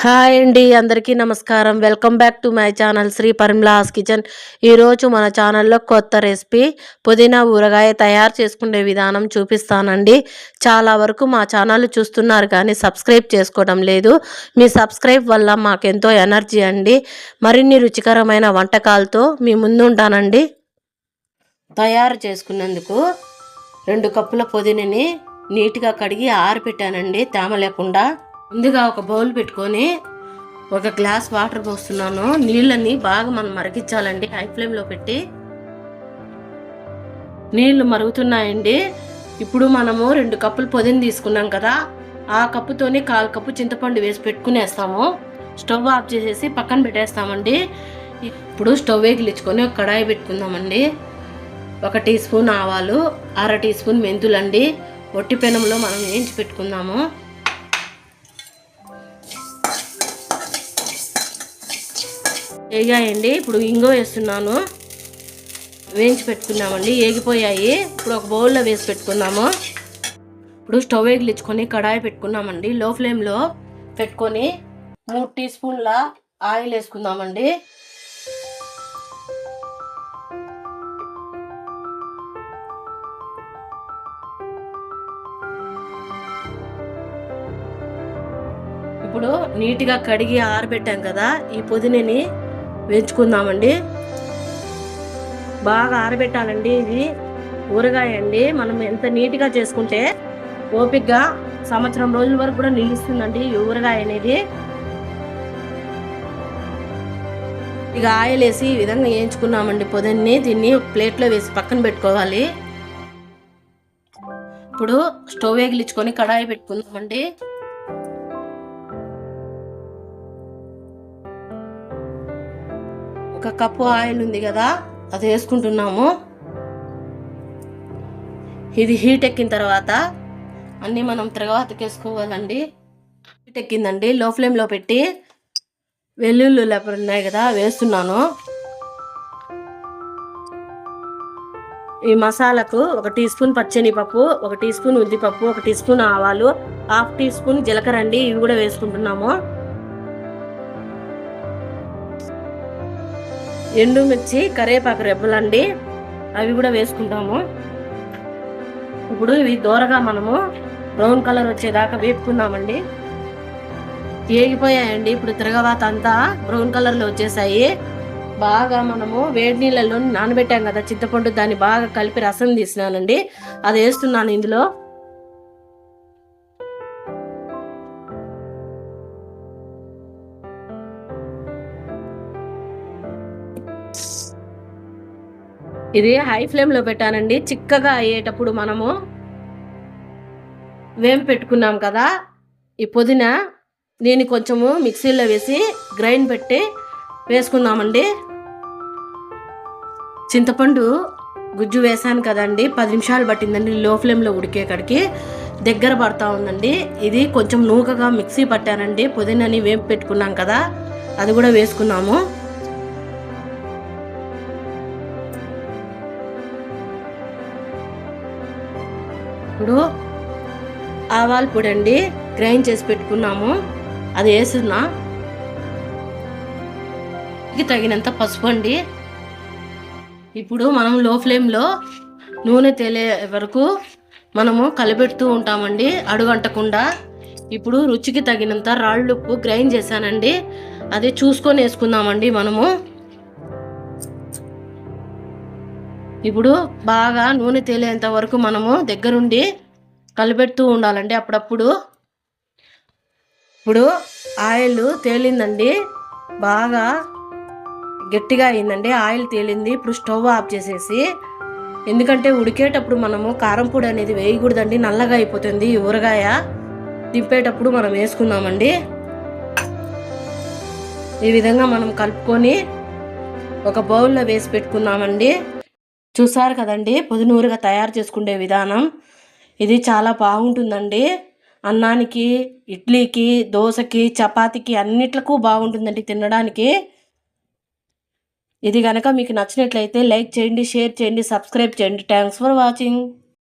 Hi అండి అందరికీ నమస్కారం. Welcome back to my channel Sri Parimala's kitchen ఈరోజు మన ఛానల్లో కొత్త రెసిపీ పుదీనా ఊరగాయ తయారు చేసుకునే విధానం చూపిస్తానండి. చాలా వరకు మా ఛానల్ చూస్తున్నారు కానీ సబ్స్క్రైబ్ చేసుకోవడం లేదు. మీ సబ్స్క్రైబ్ వల్ల మాకెంతో ఎనర్జీ అండి. మరిన్ని రుచికరమైన వంటకాలతో మీ ముందుంటానండి తయారు చేసుకున్నందుకు రెండు కప్పుల పుదీనని నీట్గా కడిగి ఆరిపెట్టానండి. తేమ లేకుండా ముందుగా ఒక బౌల్ పెట్టుకొని ఒక గ్లాస్ వాటర్ పోస్తున్నాను. నీళ్ళని బాగా మనం మరిగించాలండి. హై ఫ్లేమ్లో పెట్టి నీళ్ళు మరుగుతున్నాయండి. ఇప్పుడు మనము రెండు కప్పులు పొదిని తీసుకున్నాం కదా ఆ కప్పుతోనే కాలు కప్పు చింతపండు వేసి పెట్టుకునేస్తాము. స్టవ్ ఆఫ్ చేసేసి పక్కన పెట్టేస్తామండి. ఇప్పుడు స్టవ్ వేగిలించుకొని ఒక కడాయి పెట్టుకుందామండి. ఒక టీ స్పూన్ ఆవాలు అర టీ స్పూన్ మెంతులండి. ఒట్టి పెనంలో మనం వేయించి పెట్టుకుందాము. వేగాయండి. ఇప్పుడు ఇంగో వేస్తున్నాను. వేయించి పెట్టుకున్నామండి వేగిపోయాయి. ఇప్పుడు ఒక బౌల్లో వేసి పెట్టుకున్నాము ఇప్పుడు స్టవ్ ఎగిలించుకొని కడాయి పెట్టుకున్నామండి లో ఫ్లేమ్లో పెట్టుకొని మూడు టీ స్పూన్ల ఆయిల్ వేసుకుందామండి. ఇప్పుడు నీట్గా కడిగి ఆరబెట్టాం కదా ఈ పుదీనని. వేయించుకుందామండి బాగా ఆరబెట్టాలండి ఇది ఊరగాయ అండి మనం ఎంత నీట్గా చేసుకుంటే ఓపిక్గా సంవత్సరం రోజుల వరకు కూడా నిలుస్తుందండి ఈ ఊరగాయ అనేది. ఇక ఆయిల్ వేసి ఈ విధంగా వేయించుకున్నామండి పొదన్ని. దీన్ని ఒక ప్లేట్లో వేసి పక్కన పెట్టుకోవాలి. ఇప్పుడు స్టవ్ వేగిలించుకొని కడాయి పెట్టుకుందామండి. ఒక కప్పు ఆయిల్ ఉంది కదా అది వేసుకుంటున్నాము. ఇది హీట్ ఎక్కిన తర్వాత అన్నీ మనం తర్వాతకి వేసుకోవాలండి. హీట్ ఎక్కిందండి లో ఫ్లేమ్లో పెట్టి వెల్లుల్లి లేపలు ఉన్నాయి కదా వేస్తున్నాను. ఈ మసాలాకు ఒక టీ స్పూన్ పచ్చనిపప్పు ఒక టీ స్పూన్ ఉద్దిపప్పు ఒక టీ స్పూన్ ఆవాలు హాఫ్ టీ స్పూన్ జీలకర్ర అండి ఇవి కూడా వేసుకుంటున్నాము. ఎండుమిర్చి కరివేపాకు రెబ్బలండి. అవి కూడా వేసుకుంటాము. ఇప్పుడు ఇవి దూరగా మనము బ్రౌన్ కలర్ వచ్చేదాకా వేపుకున్నామండి. ఏగిపోయాయండి. ఇప్పుడు తిరగవాత అంతా బ్రౌన్ కలర్లో వచ్చేసాయి. బాగా మనము వేడి నీళ్ళలో నానబెట్టాం కదా చింతపండు దాన్ని బాగా కలిపి రసం తీసినానండి. అది వేస్తున్నాను ఇందులో. ఇది హై ఫ్లేమ్లో పెట్టానండి. చిక్కగా అయ్యేటప్పుడు మనము వేం పెట్టుకున్నాం కదా. ఈ పుదీనా దీన్ని కొంచెము మిక్సీలో వేసి గ్రైండ్ పెట్టి వేసుకుందామండి. చింతపండు గుజ్జు వేసాను కదండి. పది నిమిషాలు పట్టిందండి లో ఫ్లేమ్లో ఉడికేకాడికి. దగ్గర పడతా ఉందండి. ఇది కొంచెం నూకగా మిక్సీ పట్టానండి. పుదీనాని వేపు పెట్టుకున్నాం కదా. అది కూడా వేసుకున్నాము. ఇప్పుడు ఆవాల పొడి అండి గ్రైండ్ చేసి పెట్టుకున్నాము. అది వేస్తున్నా ఇది తగినంత పసుపు అండి. ఇప్పుడు మనం లో ఫ్లేమ్లో నూనె తేలే వరకు మనము కలిపెడుతూ ఉంటామండి అడుగంటకుండా. ఇప్పుడు రుచికి తగినంత రాళ్ళు ఉప్పు గ్రైండ్ చేశానండి. అది చూసుకొని వేసుకుందామండి మనము. ఇప్పుడు బాగా నూనె తేలేంత వరకు మనము దగ్గరుండి కలిపెడుతూ ఉండాలండి అప్పుడప్పుడు. ఇప్పుడు ఆయిల్ తేలిందండి. బాగా గట్టిగా అయిందండి. ఆయిల్ తేలింది. ఇప్పుడు స్టవ్ ఆఫ్ చేసేసి ఎందుకంటే ఉడికేటప్పుడు మనము కారం పొడి అనేది వేయకూడదండి. నల్లగా అయిపోతుంది ఊరగాయ. దింపేటప్పుడు మనం వేసుకుందామండి. ఈ విధంగా మనం కలుపుకొని ఒక బౌల్లో వేసి పెట్టుకుందామండి. చూసారు కదండి? పొదినూరుగా తయారు చేసుకునే విధానం. ఇది చాలా బాగుంటుందండి. అన్నానికి ఇడ్లీకి దోశకి చపాతీకి అన్నిట్లకు బాగుంటుందండి తినడానికి. ఇది కనుక మీకు నచ్చినట్లయితే లైక్ చేయండి షేర్ చేయండి సబ్స్క్రైబ్ చేయండి. Thanks for watching.